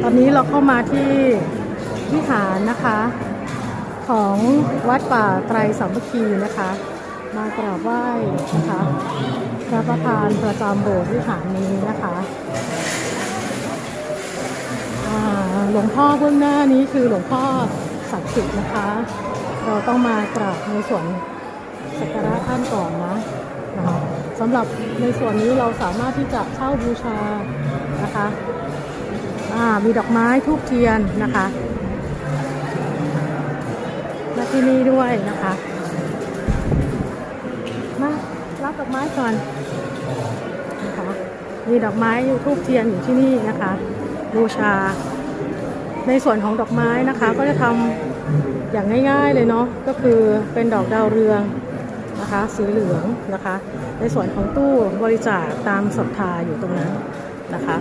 ตอนนี้เราเข้ามาที่วิหารนะคะ ของวัดป่าไตรสามัคคีนะคะ มากราบไหว้นะคะพระประธานประจำโบสถ์วิหารนี้นะคะหลวงพ่อเบื้องหน้านี้คือหลวงพ่อศักดิ์สิทธิ์นะคะ เราต้องมากราบในส่วนสักการะท่านก่อนนะนะคะสำหรับในส่วนนี้เราสามารถที่จะเช่าบูชานะคะ มีดอกไม้ทูบเทียนนะคะและที่นี่ด้วยนะคะ มารับดอกไม้ก่อนนะคะมีดอกไม้อยู่ทูบเทียนอยู่ที่นี่นะคะ บูชา ในส่วนของดอกไม้นะคะ ก็จะทำอย่างง่าย ๆเลยเนาะก็คือเป็นดอกดาวเรืองนะคะ สีเหลืองนะคะ ในส่วนของตู้บริจาคตามศรัทธาอยู่ตรงนั้นนะคะ